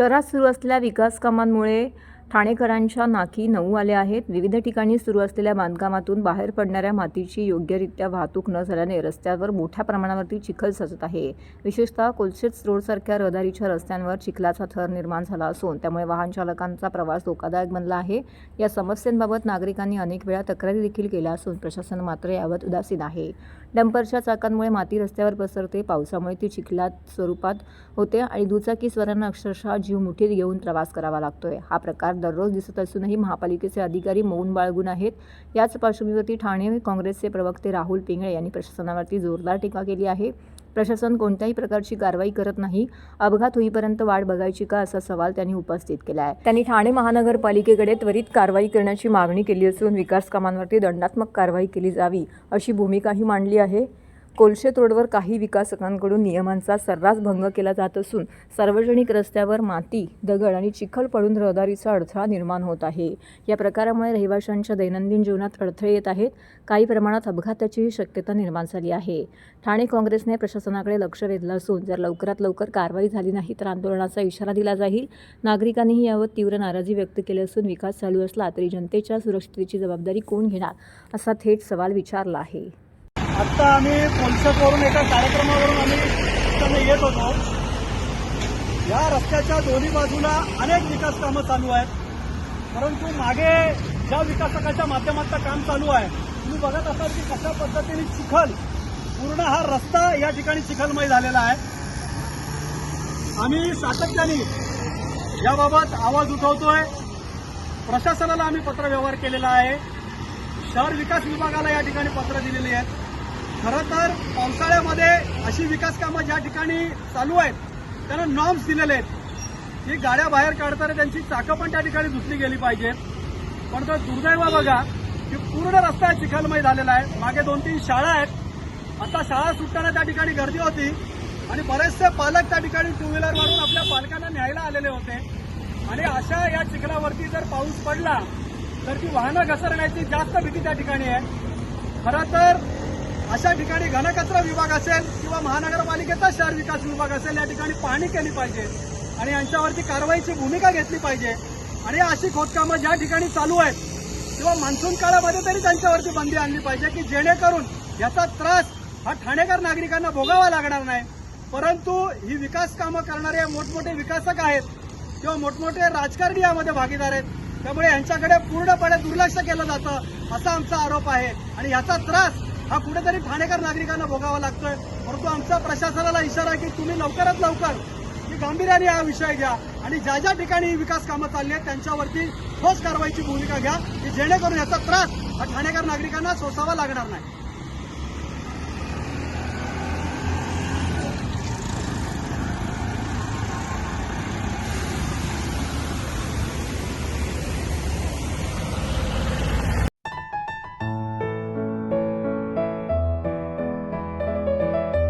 शहरात सुरू असलेल्या विकास कामांमुळे ठाणेकरांच्या नाकी नऊ आले आहेत. विविध ठिकाणी सुरू असलेल्या बांधकामातून बाहेर पडणाऱ्या मातीची योग्यरित्या वाहतूक न झाल्याने रस्त्यावर मोठ्या प्रमाणावरती चिखल सजत आहे. विशेषतः कोलशेत रोडसारख्या रहदारीच्या रस्त्यांवर चिखलाचा थर निर्माण झाला असून त्यामुळे वाहन चालकांचा प्रवास धोकादायक बनला आहे. या समस्यांबाबत नागरिकांनी अनेक वेळा तक्रारी देखील केल्या असून प्रशासन मात्र यावर उदासीन आहे. डंपरच्या चाकांमुळे माती रस्त्यावर पसरते पावसामुळे ती चिखलात स्वरूपात होते आणि दुचाकीस्वारांना अक्षरशः जीव मुठीत घेऊन प्रवास करावा लागतोय. हा प्रकार दररोज दिसत असूनही महापालिकेचे अधिकारी मौन बाळगून आहेत. याच पार्श्वभूमीवरती ठाणे काँग्रेसचे प्रवक्ते राहुल पिंगळे यांनी प्रशासनावरती जोरदार टीका केली आहे. प्रशासन कोणत्याही प्रकारची कारवाई करत नाही. अपघात होईपर्यंत वाट बघायची का असा सवाल त्यांनी उपस्थित केला आहे. त्यांनी ठाणे महानगरपालिकेकडे त्वरित कारवाई करण्याची मागणी केली असून विकास कामांवरती दंडात्मक कारवाई केली जावी अशी भूमिकाही मांडली आहे. कोलशेत रोडवर काही विकासकांकडून नियमांचा सर्रास भंग केला जात असून सार्वजनिक रस्त्यावर माती दगड आणि चिखल पडून रहदारीचा अडथळा निर्माण होत आहे. या प्रकारामुळे रहिवाशांच्या दैनंदिन जीवनात अडथळे येत आहेत. काही प्रमाणात अपघाताचीही शक्यता निर्माण झाली आहे. ठाणे काँग्रेसने प्रशासनाकडे लक्ष वेधलं असून जर लवकरात लवकर कारवाई झाली नाही तर आंदोलनाचा इशारा दिला जाईल. नागरिकांनीही यावर तीव्र नाराजी व्यक्त केली असून विकास चालू असला तरी जनतेच्या सुरक्षिततेची जबाबदारी कोण घेणार? असा थेट सवाल विचारला आहे. आत्ता आम्ही कोलसतवरून एका कार्यक्रमावरून आम्ही इथं येत होतो. या रस्त्याच्या दोन्ही बाजूला अनेक विकास कामं चालू आहेत. परंतु मागे ज्या विकासकाच्या माध्यमातलं काम चालू आहे तुम्ही बघत असाल की कशा पद्धतीने चिखल पूर्ण हा रस्ता या ठिकाणी चिखलमय झालेला आहे. आम्ही सातत्याने याबाबत आवाज उठवतोय. प्रशासनाला आम्ही पत्रव्यवहार केलेला आहे. शहर विकास विभागाला या ठिकाणी पत्र दिलेली आहेत. खरं तर पावसाळ्यामध्ये अशी विकास कामं ज्या ठिकाणी चालू आहेत त्यांना नॉर्म्स दिलेले आहेत. जी गाड्या बाहेर काढताना त्यांची चाकं पण त्या ठिकाणी धुतली गेली पाहिजेत पण तर दुर्दैव बघा की पूर्ण रस्ता चिखलमय झालेला आहे. मागे दोन तीन शाळा आहेत. आता शाळा सुटताना त्या ठिकाणी गर्दी होती. आणि बरेचसे पालक त्या ठिकाणी टू व्हीलर मारून आपल्या पालकांना न्यायला आलेले होते. आणि अशा या चिखलावरती जर पाऊस पडला तर ती वाहनं घसरण्याची जास्त भीती त्या ठिकाणी आहे. खरं तर अशा ठिकाणी घनकचरा विभाग असेल किंवा महानगरपालिकेचा शहर विकास विभाग असेल या ठिकाणी पाहणी केली पाहिजे आणि यांच्यावरती कारवाईची भूमिका घेतली पाहिजे. आणि अशी खोदकामं ज्या ठिकाणी चालू आहेत किंवा मान्सून काळामध्ये तरी त्यांच्यावरती बंदी आणली पाहिजे की जेणेकरून याचा त्रास हा ठाणेकर नागरिकांना भोगावा लागणार नाही. परंतु ही विकास कामं करणारे मोठमोठे विकासक आहेत किंवा मोठमोठे राजकारणी यामध्ये भागीदार आहेत त्यामुळे यांच्याकडे पूर्णपणे दुर्लक्ष केलं जातं असा आमचा आरोप आहे. आणि याचा त्रास हा कुठेतरी ठाणेकर नागरिकांना भोगावा लागतोय. परंतु आमचा प्रशासनाला इशारा आहे की तुम्ही लवकरात लवकर की गांभीर्याने हा विषय घ्या आणि ज्या ज्या ठिकाणी ही विकास कामं चालली आहेत त्यांच्यावरती ठोस कारवाईची भूमिका घ्या की जेणेकरून याचा त्रास हा ठाणेकर नागरिकांना सोसावा लागणार नाही.